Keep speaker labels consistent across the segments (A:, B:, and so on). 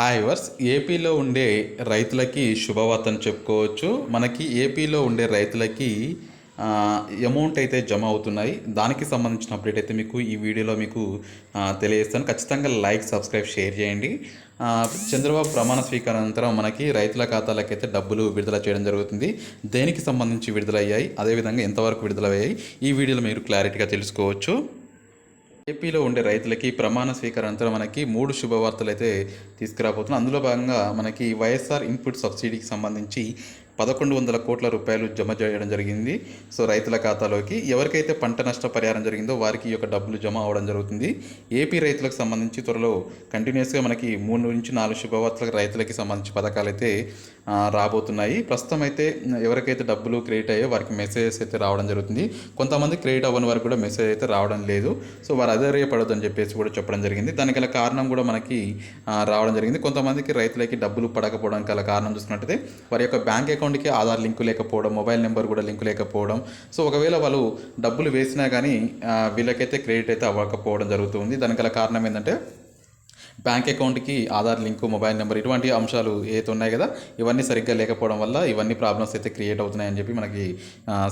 A: Hi verse ఏపీలో ఉండే రైతులకి శుభవార్తను చెప్పుకోవచ్చు. మనకి ఏపీలో ఉండే రైతులకి అమౌంట్ అయితే జమ అవుతున్నాయి. దానికి సంబంధించిన అప్డేట్ అయితే మీకు ఈ వీడియోలో మీకు తెలియజేస్తాను. ఖచ్చితంగా లైక్ సబ్స్క్రైబ్ షేర్ చేయండి. చంద్రబాబు ప్రమాణ స్వీకారం అనంతరం మనకి రైతుల ఖాతాలకైతే డబ్బులు విడుదల చేయడం జరుగుతుంది. దేనికి సంబంధించి విడుదలయ్యాయి? అదేవిధంగా ఎంతవరకు విడుదలయ్యాయి? ఈ వీడియోలో మీరు క్లారిటీగా తెలుసుకోవచ్చు. ఏపీలో ఉండే రైతులకి ప్రమాణ స్వీకారం మనకి మూడు శుభవార్తలు అయితే తీసుకురాబోతున్నాం. అందులో భాగంగా మనకి వైఎస్ఆర్ ఇన్పుట్ సబ్సిడీకి సంబంధించి పదకొండు వందల కోట్ల రూపాయలు జమ చేయడం జరిగింది. సో రైతుల ఖాతాలోకి ఎవరికైతే పంట నష్ట పరిహారం జరిగిందో వారికి ఈ యొక్క డబ్బులు జమ అవడం జరుగుతుంది. ఏపీ రైతులకు సంబంధించి త్వరలో కంటిన్యూస్గా మనకి మూడు నుంచి నాలుగు శుభవార్తలకు రైతులకి సంబంధించి పథకాలు అయితే రాబోతున్నాయి. ప్రస్తుతం అయితే ఎవరికైతే డబ్బులు క్రెడిట్ అయ్యో వారికి మెసేజెస్ అయితే రావడం జరుగుతుంది. కొంతమంది క్రెడిట్ అవ్వని వారికి కూడా మెసేజ్ అయితే రావడం లేదు. సో వారు అధైర్యపడొద్దు అని చెప్పేసి కూడా చెప్పడం జరిగింది. దానికి గల కారణం కూడా మనకి రావడం జరిగింది. కొంతమందికి రైతులకి డబ్బులు పడకపోవడానికి గల కారణం చూసుకున్నట్టయితే వారి యొక్క బ్యాంక్ అకౌంట్ అకౌంట్కి ఆధార్ లింకు లేకపోవడం మొబైల్ నెంబర్ కూడా లింకు లేకపోవడం. సో ఒకవేళ వాళ్ళు డబ్బులు వేసినా కానీ వీళ్ళకైతే క్రెడిట్ అయితే అవ్వకపోవడం జరుగుతుంది దానికి గల కారణం ఏంటంటే బ్యాంక్ అకౌంట్కి ఆధార్ లింకు మొబైల్ నెంబర్ ఇటువంటి అంశాలు ఏవైతే ఉన్నాయి కదా ఇవన్నీ సరిగ్గా లేకపోవడం వల్ల ఇవన్నీ ప్రాబ్లమ్స్ అయితే క్రియేట్ అవుతున్నాయని చెప్పి మనకి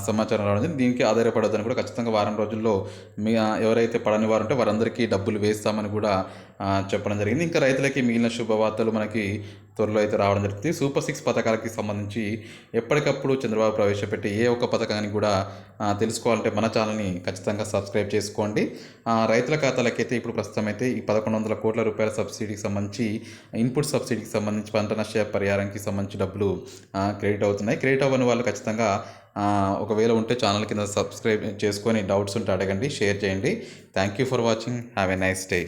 A: సమాచారం రావడం దీనికి ఆధారపడొద్దని కూడా ఖచ్చితంగా వారం రోజుల్లో మీ ఎవరైతే పడని వారు ఉంటే వారందరికీ డబ్బులు వేస్తామని కూడా చెప్పడం జరిగింది. ఇంకా రైతులకి మిగిలిన శుభవార్తలు మనకి త్వరలో అయితే రావడం జరుగుతుంది. సూపర్ సిక్స్ పథకాలకి సంబంధించి ఎప్పటికప్పుడు చంద్రబాబు ప్రవేశపెట్టి ఏ ఒక్క పథకాన్ని కూడా తెలుసుకోవాలంటే మన ఛానల్ని ఖచ్చితంగా సబ్స్క్రైబ్ చేసుకోండి. రైతుల ఖాతాలకైతే ఇప్పుడు ప్రస్తుతం అయితే ఈ పదకొండు వందల కోట్ల రూపాయల సబ్సిడీకి సంబంధించి ఇన్పుట్ సబ్సిడీకి సంబంధించి పంట నష్ట పరిహారానికి సంబంధించి డబ్బులు క్రెడిట్ అవుతున్నాయి. క్రెడిట్ అవ్వని వాళ్ళు ఖచ్చితంగా ఒకవేళ ఉంటే ఛానల్ కింద సబ్స్క్రైబ్ చేసుకొని డౌట్స్ ఉంటే అడగండి షేర్ చేయండి. Thank you for watching. Have a nice day.